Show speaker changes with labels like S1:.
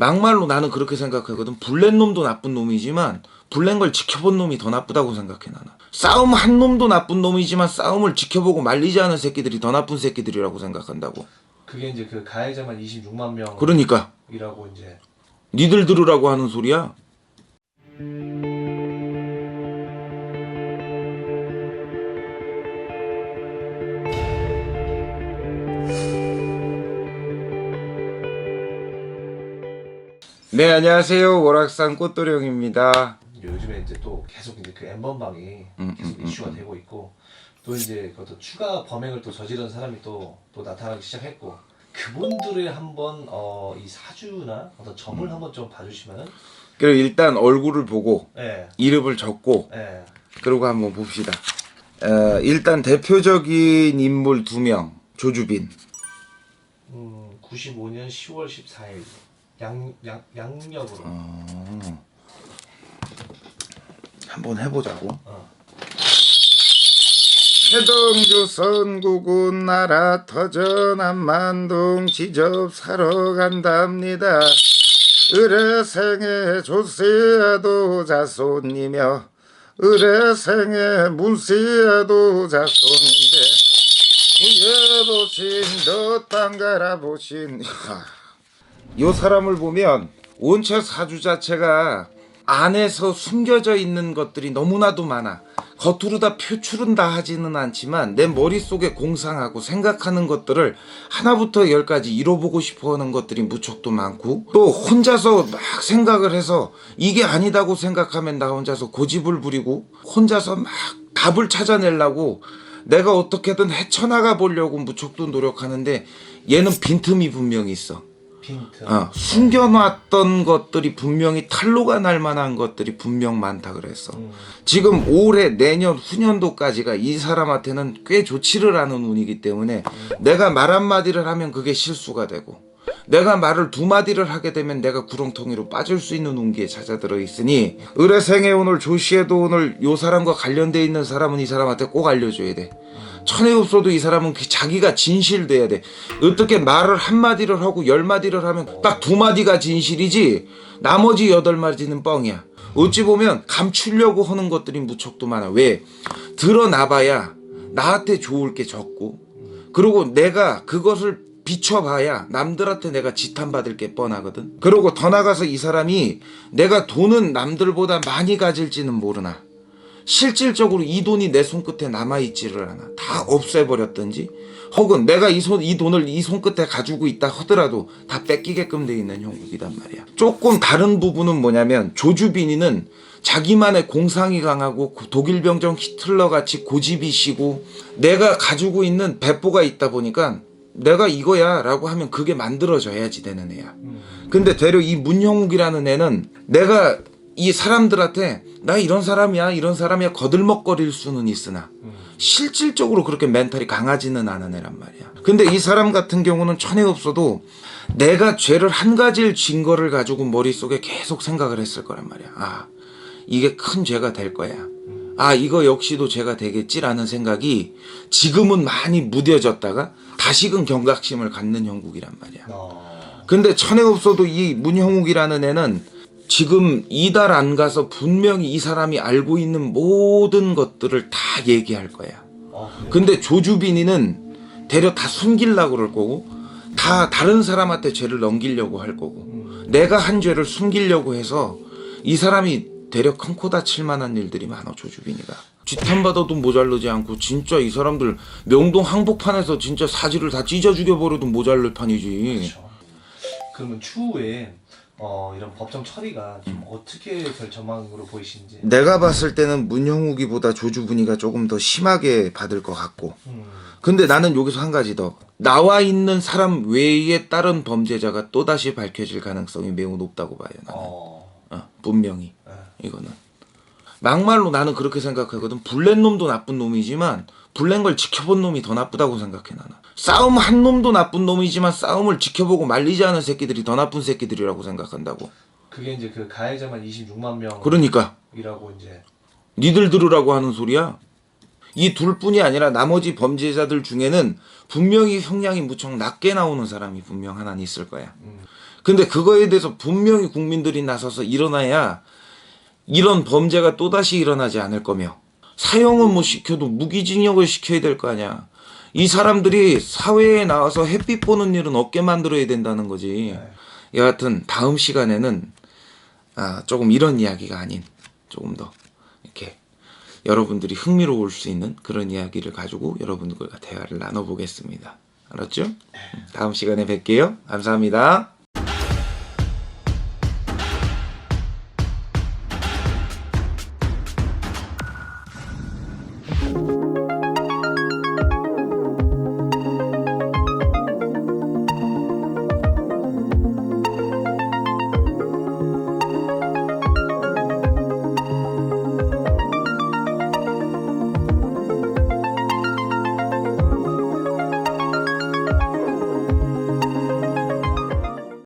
S1: 막말로 나는 그렇게 생각하거든. 불낸 놈도 나쁜 놈이지만 불낸 걸 지켜본 놈이 더 나쁘다고 생각해 나는. 싸움 한 놈도 나쁜 놈이지만 싸움을 지켜보고 말리지 않은 새끼들이 더 나쁜 새끼들이라고 생각한다고.
S2: 그게 이제 그 가해자만 26만 명이라고
S1: 그러니까
S2: 이제
S1: 니들 들으라고 하는 소리야. 네 안녕하세요 월악산 꽃도령입니다.
S2: 요즘에 이제 또 계속 이제 그 엠번방이
S1: 음,
S2: 계속
S1: 음,
S2: 이슈가 되고 있고 또 이제 그것도 추가 범행을 또 저지른 사람이 또, 또 나타나기 시작했고 그분들의 한번 어, 이 사주나 어떤 점을
S1: 음.
S2: 한번 좀 봐주시면은
S1: 그리고 일단 얼굴을 보고
S2: 예,
S1: 이름을 적고
S2: 예,
S1: 그러고 한번 봅시다. 어, 일단 대표적인 인물 두 명 조주빈.
S2: 음, 95년 10월 14일 양, 양, 양력으로
S1: 어. 한번 해보자고.
S2: 어.
S1: 해동주 선국은 나라 터져 남만동 지접 사러 간답니다. 의뢰생의 조세아도 자손이며 의뢰생의 문세아도 자손인데 구여보신 너땅 갈아보신 요 사람을 보면 원체 사주 자체가 안에서 숨겨져 있는 것들이 너무나도 많아. 겉으로 다 표출은 다 하지는 않지만 내 머릿속에 공상하고 생각하는 것들을 하나부터 열까지 이뤄보고 싶어 하는 것들이 무척도 많고 또 혼자서 막 생각을 해서 이게 아니다고 생각하면 나 혼자서 고집을 부리고 혼자서 막 답을 찾아내려고 내가 어떻게든 헤쳐나가 보려고 무척도 노력하는데 얘는 빈틈이 분명히 있어.
S2: 빈트.
S1: 어, 숨겨놨던 것들이 분명히 탄로가 날 만한 것들이 분명 많다 그랬어.
S2: 음,
S1: 지금 올해 내년 후년도까지가 이 사람한테는 꽤 좋지를 않은 운이기 때문에 내가 말 한마디를 하면 그게 실수가 되고 내가 말을 두 마디를 하게 되면 내가 구렁텅이로 빠질 수 있는 운기에 찾아들어 있으니 의뢰생에 오늘 조시에도 오늘 요 사람과 관련돼 있는 사람은 이 사람한테 꼭 알려줘야 돼. 천에 없어도 이 사람은 그 자기가 진실돼야 돼. 어떻게 말을 한 마디를 하고 열 마디를 하면 딱 두 마디가 진실이지 나머지 여덟 마디는 뻥이야. 어찌 보면 감추려고 하는 것들이 무척도 많아. 왜? 드러나봐야 나한테 좋을 게 적고 그리고 내가 그것을 비춰봐야 남들한테 내가 지탄받을 게 뻔하거든. 그리고 더 나가서 이 사람이 내가 돈은 남들보다 많이 가질지는 모르나. 실질적으로 이 돈이 내 손끝에 남아있지를 않아. 다 없애버렸든지, 혹은 내가 이 손, 이 돈을 이 손끝에 가지고 있다 하더라도 다 뺏기게끔 돼 있는 형국이단 말이야. 조금 다른 부분은 뭐냐면, 조주빈이는 자기만의 공상이 강하고 독일 병정 히틀러 같이 고집이시고, 내가 가지고 있는 배포가 있다 보니까, 내가 이거야 라고 하면 그게 만들어져야지 되는 애야.
S2: 음,
S1: 근데 되려 이 문형욱이라는 애는 내가 이 사람들한테 나 이런 사람이야 이런 사람이야 거들먹거릴 수는 있으나
S2: 음.
S1: 실질적으로 그렇게 멘탈이 강하지는 않은 애란 말이야. 근데 이 사람 같은 경우는 천에 없어도 내가 죄를 한 가지를 진 거를 가지고 머릿속에 계속 생각을 했을 거란 말이야. 아, 이게 큰 죄가 될 거야. 아, 이거 역시도 죄가 되겠지라는 생각이 지금은 많이 무뎌졌다가 다시금 경각심을 갖는 형국이란 말이야.
S2: 어,
S1: 근데 천에 없어도 이 문형욱이라는 애는 지금 이달 안 가서 분명히 이 사람이 알고 있는 모든 것들을 다 얘기할 거야.
S2: 어, 그래요?
S1: 근데 조주빈이는 대려 다 숨기려고 그럴 거고 다 다른 사람한테 죄를 넘기려고 할 거고
S2: 음,
S1: 내가 한 죄를 숨기려고 해서 이 사람이 대려 큰코 다칠 만한 일들이 많아 조주빈이가. 지탄 받아도 모자르지 않고 진짜 이 사람들 명동 항복판에서 진짜 사지를 다 찢어 죽여버려도 모자랄 판이지.
S2: 그렇죠. 그러면 추후에 어, 이런 법정 처리가 좀 어떻게 될 전망으로 보이시는지.
S1: 내가 봤을 때는 문형욱이보다 조주분이가 조금 더 심하게 받을 것 같고.
S2: 음,
S1: 근데 나는 여기서 한 가지 더. 나와 있는 사람 외에 다른 범죄자가 또다시 밝혀질 가능성이 매우 높다고 봐요 나는.
S2: 어,
S1: 어, 분명히.
S2: 네.
S1: 이거는. 막말로 나는 그렇게 생각하거든. 불낸 놈도 나쁜 놈이지만 불낸 걸 지켜본 놈이 더 나쁘다고 생각해 나는. 싸움 한 놈도 나쁜 놈이지만 싸움을 지켜보고 말리지 않은 새끼들이 더 나쁜 새끼들이라고 생각한다고.
S2: 그게 이제 그 가해자만 26만 명이라고
S1: 그러니까.
S2: 이제.
S1: 니들 들으라고 하는 소리야. 이 둘뿐이 아니라 나머지 범죄자들 중에는 분명히 형량이 무척 낮게 나오는 사람이 분명 하나 있을 거야.
S2: 음,
S1: 근데 그거에 대해서 분명히 국민들이 나서서 일어나야 이런 범죄가 또다시 일어나지 않을 거며 사형은 못 시켜도 무기징역을 시켜야 될 거 아니야. 이 사람들이 사회에 나와서 햇빛 보는 일은 없게 만들어야 된다는 거지. 여하튼 다음 시간에는 아, 조금 이런 이야기가 아닌 조금 더 이렇게 여러분들이 흥미로울 수 있는 그런 이야기를 가지고 여러분들과 대화를 나눠보겠습니다. 알았죠? 다음 시간에 뵐게요. 감사합니다.